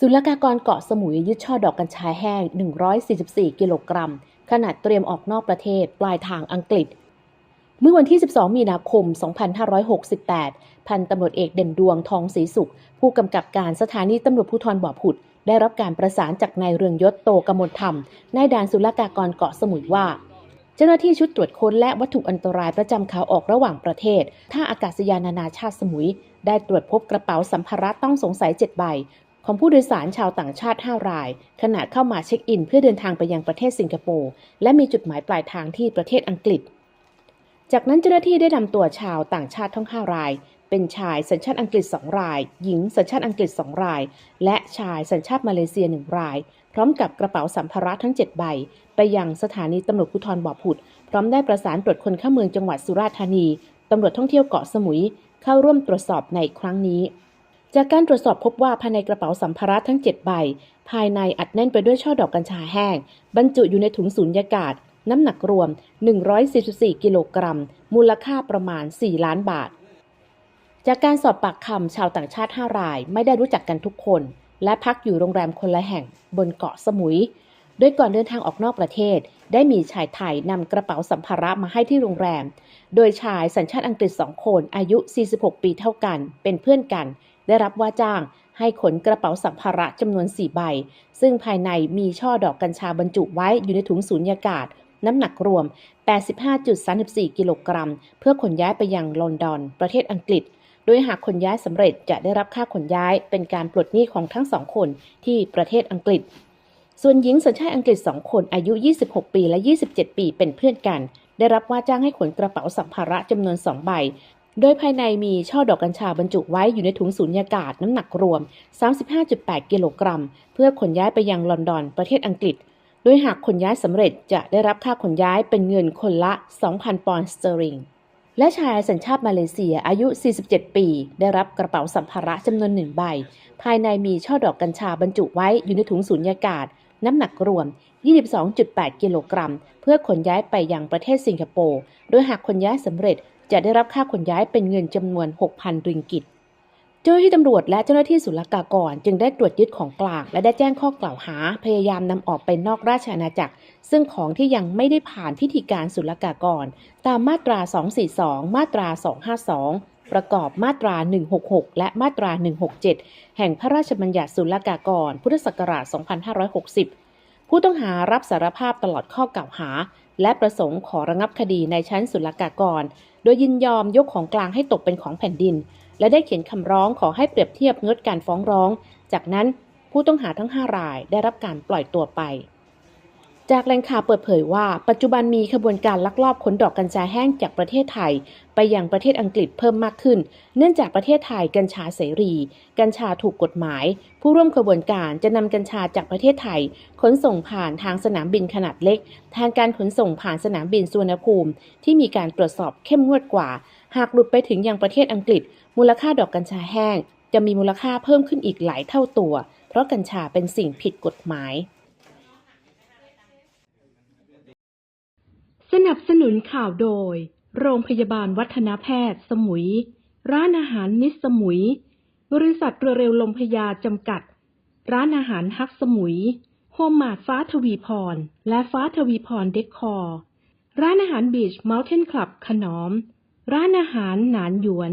ศุลกากรเกาะสมุยยึดช่อดอกกัญชาแห้ง 144 กิโลกรัม ขนาดเตรียมออกนอกประเทศ ปลายทางอังกฤษ เมื่อวันที่ 12 มีนาคม 2568 พันตำรวจเอกเด่นดวงทองศรีสุข ผู้กำกับการสถานีตำรวจภูธรบ่อผุด ได้รับการประสานจากนายเรืองยศโตกมลธรรมนายด่านศุลกากรเกาะสมุยว่าเจ้าหน้าที่ชุดตรวจค้นและวัตถุอันตรายประจำขาออกระหว่างประเทศ ท่าอากาศยานานาชาติสมุย ได้ตรวจพบกระเป๋าสัมภาระต้องสงสัย 7 ใบ ของผู้โดยสารชาวต่างชาติ 5 ราย ขณะเข้ามาเช็คอิน เพื่อเดินทางไปยังประเทศสิงคโปร์และมีจุดหมายปลายทางที่ประเทศอังกฤษ จากนั้นเจ้าหน้าที่ได้นำตัวชาวต่างชาติทั้ง 5 ราย เป็นชายสัญชาติอังกฤษ 2 ราย หญิงสัญชาติอังกฤษ 2 ราย และชายสัญชาติมาเลเซีย 1 ราย พร้อมกับกระเป๋าสัมภาระทั้ง 7 ใบ ไปยังสถานีตำรวจภูธรบ่อผุด พร้อมได้ประสานตรวจคนเข้าเมืองจังหวัดสุราษฎร์ธานีตำรวจท่องเที่ยวเกาะสมุย เข้าร่วมตรวจสอบในครั้งนี้ จากการตรวจสอบพบว่าภายในกระเป๋าสัมภาระทั้ง 7 ใบ ภายในอัดแน่นไปด้วยช่อดอกกัญชาแห้ง บรรจุอยู่ในถุงสูญญากาศ น้ำหนักรวม 144 กิโลกรัม มูลค่าประมาณ 4 ล้านบาท จากการสอบปากคำชาวต่างชาติ 5 รายไม่ได้รู้จักกันทุกคน และพักอยู่โรงแรมคนละแห่ง บนเกาะสมุย โดยก่อนเดินทางออกนอกประเทศ ได้มีชายไทยนำกระเป๋าสัมภาระมาให้ที่โรงแรม โดยชายสัญชาติอังกฤษ2คนอายุ 46 ปีเท่ากัน เป็นเพื่อนกัน ได้รับว่าจ้างให้ขนกระเป๋าสัมภาระจำนวน 4 ใบ ซึ่งภายในมีช่อดอกกัญชาบรรจุไว้อยู่ในถุงสูญญากาศ น้ำหนักรวม 85.34 กิโลกรัม เพื่อขนย้ายไปยังลอนดอน ประเทศอังกฤษ โดยหากขนย้ายสำเร็จจะได้รับค่าขนย้ายเป็นการปลดหนี้ของทั้งสองคนที่ประเทศอังกฤษ ส่วนหญิงสัญชาติอังกฤษ 2 คนอายุ 26 ปีและ 27 ปีเป็นเพื่อนกันได้รับว่าจ้างให้ขนกระเป๋าสัมภาระจำนวน 2 ใบ โดยภายในมีช่อดอกกัญชาบรรจุไว้อยู่ในถุงสูญญากาศน้ำหนักรวม 35.8 กิโลกรัม เพื่อขนย้ายไปยังลอนดอนประเทศอังกฤษ โดยหากขนย้ายสำเร็จจะได้รับค่าขนย้ายเป็นเงินคนละ 2,000 ปอนด์สเตอริง และชายสัญชาติมาเลเซียอายุ 47 ปี ได้รับกระเป๋าสัมภาระจำนวนหนึ่งใบ ภายในมีช่อดอกกัญชาบรรจุไว้อยู่ในถุงสูญญากาศน้ำหนักรวม 22.8 กิโลกรัม เพื่อขนย้ายไปยังประเทศสิงคโปร์ โดยหากขนย้ายสำเร็จ จะได้รับค่าขนย้ายเป็นเงินจำนวน 6,000 ริงกิต เจ้าหน้าที่ตำรวจและเจ้าหน้าที่ศุลกากรจึงได้ตรวจยึดของกลาง และได้แจ้งข้อกล่าวหาพยายามนำออกไปนอกราชอาณาจักร ซึ่งของที่ยังไม่ได้ผ่านพิธีการศุลกากร ตามมาตรา 242 มาตรา 252ประกอบมาตรา 166 และมาตรา 167 แห่งพระราชบัญญัติศุลกากร พุทธศักราช 2560 ผู้ต้องหารับสารภาพตลอดข้อกล่าวหา และประสงค์ขอระงับคดีในชั้นศุลกากร โดยยินยอมยกของกลางให้ตกเป็นของแผ่นดิน และได้เขียนคำร้องขอให้เปรียบเทียบงดการฟ้องร้อง จากนั้นผู้ต้องหาทั้ง 5 รายได้รับการปล่อยตัวไป จากแหล่งข่าวเปิดเผยว่า ปัจจุบันมีขบวนการลักลอบขนดอกกัญชาแห้งจากประเทศไทย ไปยังประเทศอังกฤษเพิ่มมากขึ้น เนื่องจากประเทศไทยกัญชาเสรี กัญชาถูกกฎหมาย ผู้ร่วมขบวนการจะนำกัญชาจากประเทศไทย ขนส่งผ่านทางสนามบินขนาดเล็ก แทนการขนส่งผ่านสนามบินสุวรรณภูมิ ที่มีการตรวจสอบเข้มงวดกว่า หากหลุดไปถึงยังประเทศอังกฤษ มูลค่าดอกกัญชาแห้ง จะมีมูลค่าเพิ่มขึ้นอีกหลายเท่าตัว เพราะกัญชาเป็นสิ่งผิดกฎหมาย ส นับสนุนข่าวโดย โรงพยาบาลวัฒนแพทย์ สมุย ร้านอาหารมิสสมุย บริษัทเรือเร็วลมพยาจำกัด ร้านอาหารฮักสมุย โฮมมาดฟ้าทวีพร และฟ้าทวีพรเดคคอร์ ร้านอาหารบีชเมลเทนคลับขนอม ร้านอาหารหนานหยวน